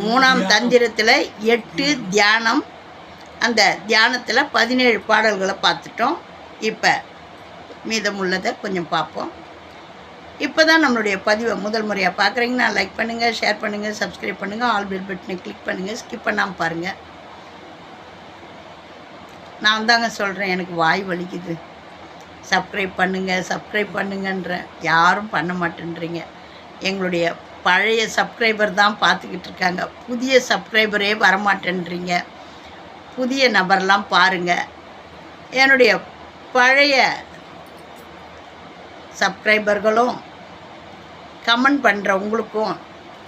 மூணாம் தந்திரத்தில் எட்டு தியானம். அந்த தியானத்தில் பதினேழு பாடல்களை பார்த்துட்டோம். இப்போ மீதமுள்ளதை கொஞ்சம் பார்ப்போம். இப்போ தான் நம்மளுடைய பதிவை முதல் முறையாக பார்க்குறீங்கன்னா லைக் பண்ணுங்கள் ஷேர் பண்ணுங்கள் சப்ஸ்கிரைப் பண்ணுங்கள் ஆல் பில் பட்டனை கிளிக் பண்ணுங்கள் ஸ்கிப் பண்ணாமல் பாருங்கள் நான் தாங்க சொல்கிறேன் எனக்கு வாய் வலிக்குது. சப்ஸ்கிரைப் பண்ணுங்கள் சப்ஸ்கிரைப் பண்ணுங்கன்றேன் யாரும் பண்ண மாட்டேன்றீங்க. எங்களுடைய பழைய சப்ஸ்கிரைபர் தான் பார்த்துக்கிட்டு இருக்காங்க. புதிய சப்ஸ்கிரைபரே வரமாட்டேன்றீங்க. புதிய நபர்லாம் பாருங்கள் என்னுடைய பழைய சப்ஸ்கிரைபர்களும் கமெண்ட் பண்ணுறவங்களுக்கும்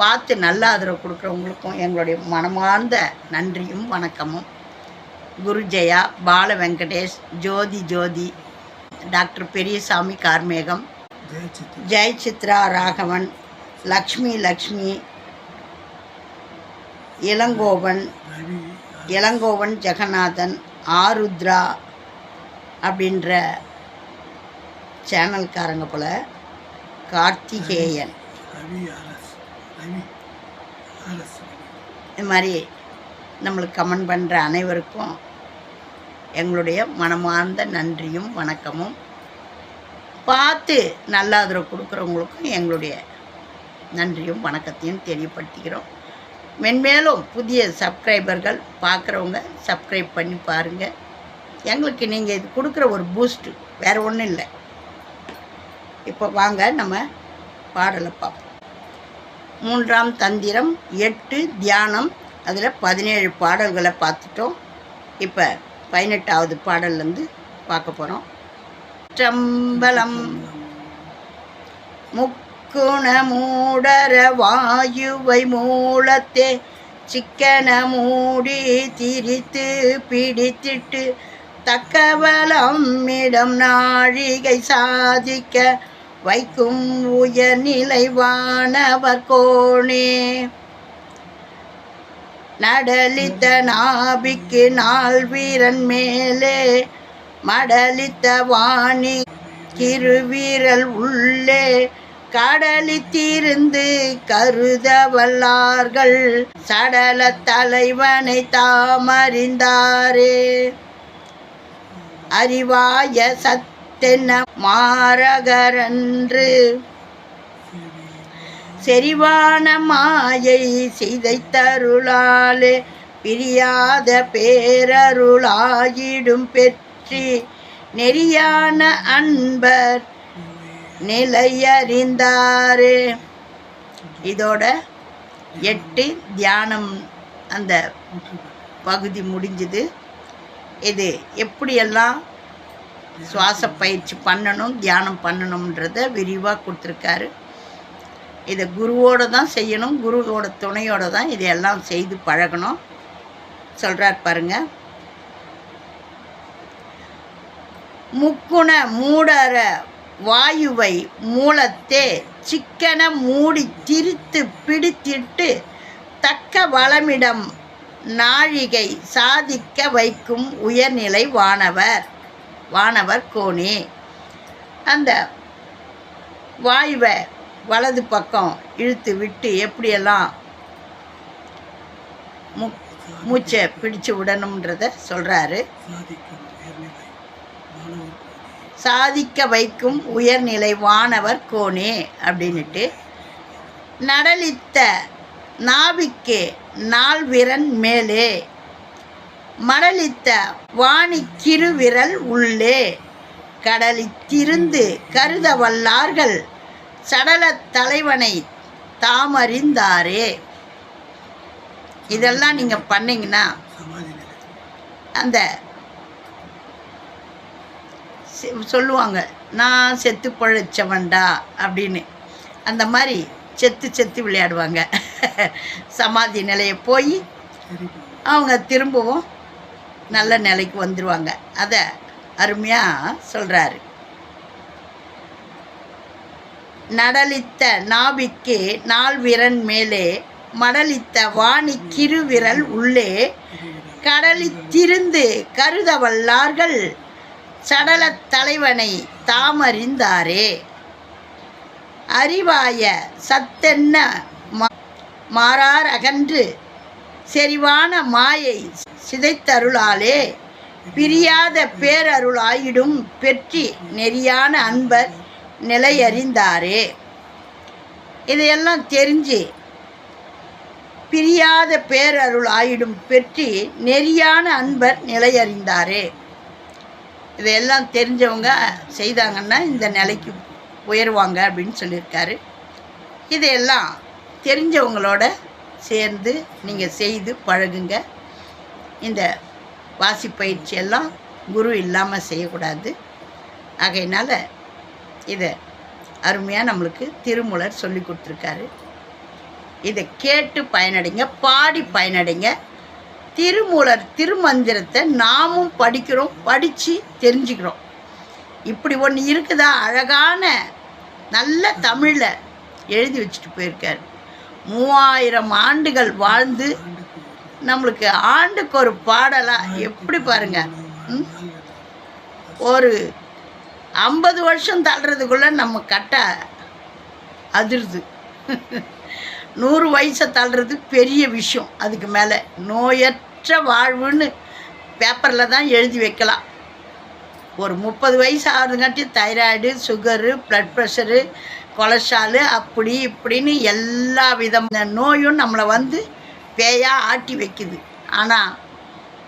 பார்த்து நல்ல ஆதரவு கொடுக்குறவங்களுக்கும் எங்களுடைய மனமார்ந்த நன்றியும் வணக்கமும். குரு ஜெயா பால வெங்கடேஷ் ஜோதி ஜோதி டாக்டர் பெரியசாமி கார்மேகம் ஜெய் சித்ரா ராகவன் லக்ஷ்மி லக்ஷ்மி. இளங்கோவன் இளங்கோவன் ஜெகநாதன் ஆருத்ரா அப்படின்ற சேனல்காரங்க போல கார்த்திகேயன். இது மாதிரி நம்மளுக்கு கமெண்ட் பண்ணுற அனைவருக்கும் எங்களுடைய மனமார்ந்த நன்றியும் வணக்கமும். பார்த்து நல்லா ஆதரவு கொடுக்குறவங்களுக்கும் எங்களுடைய நன்றியும் வணக்கத்தையும் தெரியப்படுத்திக்கிறோம். மென்மேலும் புதிய சப்ஸ்கிரைபர்கள் பார்க்குறவங்க சப்ஸ்கிரைப் பண்ணி பாருங்கள் எங்களுக்கு நீங்கள் இது கொடுக்குற ஒரு பூஸ்ட்டு வேறு ஒன்றும் இல்லை. இப்போ வாங்க நம்ம பாடலை பார்ப்போம். மூன்றாம் தந்திரம் எட்டு தியானம் அதில் பதினேழு பாடல்களை பார்த்துட்டோம். இப்போ பதினெட்டாவது பாடல்லேருந்து பார்க்க போகிறோம் சம்பலம் முக்குண குணமூடர வாயுவை மூலத்தே சிக்கன மூடி திரித்து பிடித்திட்டு தக்கவலம்மிடம் நாழிகை சாதிக்க வைக்கும் உயர்நிலை வானவர் கோணே நடலித்த நாபிக்கு நாள் வீரன் மேலே மடலித்த வாணி கிருவீரல் உள்ளே கடலித்திருந்து கருத வல்லார்கள் சடல தலைவனை தாமறிந்தாரே. அறிவாய சத்தென்ன மாரகரன்று செறிவான மாயை சிதைத்தருளாலே பிரியாத பேரருளாயிடும் பெற்றி நெறியான அன்பர் நிலையறிந்தாரே. இதோட எட்டு தியானம் அந்த பகுதி முடிஞ்சுது. இது எப்படியெல்லாம் சுவாச பயிற்சி பண்ணணும் தியானம் பண்ணணுன்றத விரிவாக கொடுத்துருக்காரு. இதை குருவோடு தான் செய்யணும் குருவோட துணையோடு தான் இதையெல்லாம் செய்து பழகணும். சொல்கிறார் பாருங்க. முக்குண மூடற வாயுவை மூலத்தே சிக்கன மூடி திரித்து பிடித்திட்டு தக்க வளமிடம் நாழிகை சாதிக்க வைக்கும் உயர்நிலை வானவர். வானவர் கோணி. அந்த வாயுவை வலது பக்கம் இழுத்து விட்டு எப்படியெல்லாம் மு மூச்சை பிடிச்சு விடணுன்றத சொல்கிறாரு சாதிக்க வைக்கும் உயர்நிலை வானவர் கோனே அப்படின்ட்டு நடலித்த நாபிக்கு நால்விரன் மேலே மடலித்த வாணி கிருவிரல் உள்ளே கடலித்திருந்து கருத வல்லார்கள் சடலத் தலைவனை தாமறிந்தாரே. இதெல்லாம் நீங்கள் பண்ணிங்கன்னா அந்த சொல்லுவாங்க நான் செத்து பழைச்சவன்டா அப்படின்னு. அந்த மாதிரி செத்து செத்து விளையாடுவாங்க. சமாதி நிலையை போய் அவங்க திரும்பவும் நல்ல நிலைக்கு வந்துடுவாங்க அதை அருமையாக சொல்கிறாரு நடலித்த நாபிக்கு நால்விரன் மேலே மடலித்த வாணி கிருவிரல் உள்ளே கடலித்திருந்து கருத வல்லார்கள் சடலத் தலைவனை தாமறிந்தாரே. அறிவாய சத்தென்ன மா- மாறார் அகன்று செறிவான மாயை சிதைத்தருளாலே. பிரியாத பேரருளாயிடும் பெற்றி நெறியான அன்பர் நிலையறிந்தாரே. இதையெல்லாம் தெரிஞ்சு பிரியாத பேரருள் ஆயிடும் பெற்றி நெறியான அன்பர் நிலையறிந்தாரே. இதையெல்லாம் தெரிஞ்சவங்க செய்தாங்கன்னா இந்த நிலைக்கு உயருவாங்க அப்படின்னு சொல்லியிருக்காரு. இதையெல்லாம் தெரிஞ்சவங்களோட சேர்ந்து நீங்கள் செய்து பழகுங்க. இந்த வாசி பயிற்சியெல்லாம் குரு இல்லாமல் செய்யக்கூடாது. ஆகையினால் இதை அருமையாக நம்மளுக்கு திருமூலர் சொல்லி கொடுத்துருக்காரு. இதை கேட்டு பயனடைங்க பாடி பயனடைங்க. திருமூலர் திருமந்திரத்தை நாமும் படிக்கிறோம் படித்து தெரிஞ்சுக்கிறோம். இப்படி ஒன்று இருக்குதா? அழகான நல்ல தமிழில் எழுதி வச்சுட்டு போயிருக்கார். மூவாயிரம் ஆண்டுகள் வாழ்ந்து நம்மளுக்கு ஆண்டுக்கு ஒரு பாடலாக எப்படி பாருங்க? ஒரு ஐம்பது வருஷம் தள்ளுறதுக்குள்ளே நம்ம கட்டை அதிருது. நூறு வயசை தள்ளுறது பெரிய விஷயம். அதுக்கு மேலே நோயற்ற வாழ்வுன்னு பேப்பரில் தான் எழுதி வைக்கலாம். ஒரு முப்பது வயசு ஆகுதுங்காட்டி thyroid sugar blood pressure cholesterol அப்படி இப்படின்னு எல்லா விதமான நோயும் நம்மளை வந்து பேயாக ஆட்டி வைக்குது. ஆனால்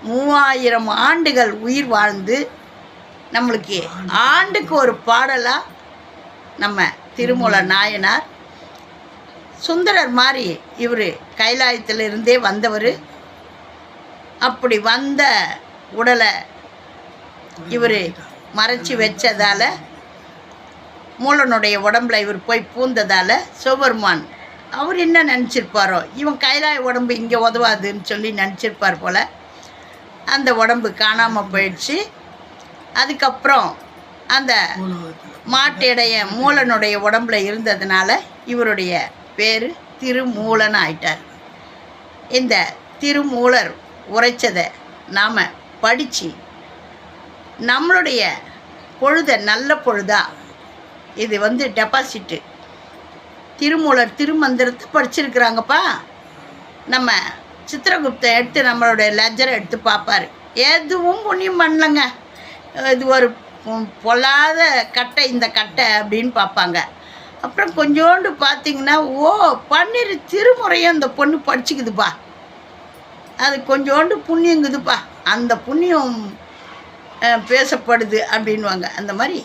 மூவாயிரம் ஆண்டுகள் உயிர் வாழ்ந்து நம்மளுக்கு ஆண்டுக்கு ஒரு பாடலாக நம்ம திருமூல நாயனார் சுந்தரர் மாதிரி இவர் கைலாயத்திலிருந்தே வந்தவர். அப்படி வந்த உடலை இவர் மறைச்சி வச்சதால் மூலனுடைய உடம்புல இவர் போய் பூந்ததால் சிவபெருமான் அவர் என்ன நினச்சிருப்பாரோ? இவன் கைலாய உடம்பு இங்கே உதவாதுன்னு சொல்லி நினச்சிருப்பார் போல். அந்த உடம்பு காணாமல் போயிடுச்சு. அதுக்கப்புறம் அந்த மாட்டிடைய மூலனுடைய உடம்புல இருந்ததுனால இவருடைய பேர் திருமூலன் ஆயிட்டார். இந்த திருமூலர் உரைச்சதை நாம் படித்து நம்மளுடைய பொழுத நல்ல பொழுதா? இது வந்து டெபாசிட்டு திருமூலர் திருமந்திரத்தை படிச்சிருக்கிறாங்கப்பா. நம்ம சித்திரகுப்தை எடுத்து நம்மளுடைய லெஜரை எடுத்து பார்ப்பாரு. எதுவும் புண்ணியம் பண்ணலங்க. இது ஒரு பொ- பொல்லாத கட்டை இந்த கட்டை அப்படின்னு பார்ப்பாங்க. அப்புறம் கொஞ்சோண்டு பார்த்தீங்கன்னா ஓ பன்னீர் திருமுறையும் இந்த பொண்ணு படிச்சுக்குதுப்பா. அது கொஞ்சோண்டு புண்ணியங்குதுப்பா அந்த புண்ணியம் பேசப்படுது அப்படின்வாங்க அந்த மாதிரி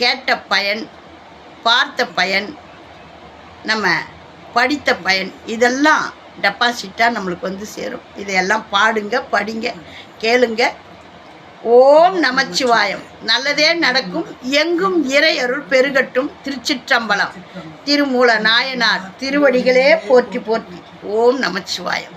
கேட்ட பயன் பார்த்த பயன் நம்ம படித்த பயன் இதெல்லாம் டெபாசிட்டாக நம்மளுக்கு வந்து சேரும். இதையெல்லாம் பாடுங்க படிங்க கேளுங்க. ஓம் நமச்சிவாயம். நல்லதே நடக்கும். எங்கும் இறை அருள் பெருகட்டும். திருச்சிற்றம்பலம். திருமூல நாயனார் திருவடிகளே போற்றி போற்றி. ஓம் நமச்சிவாயம்.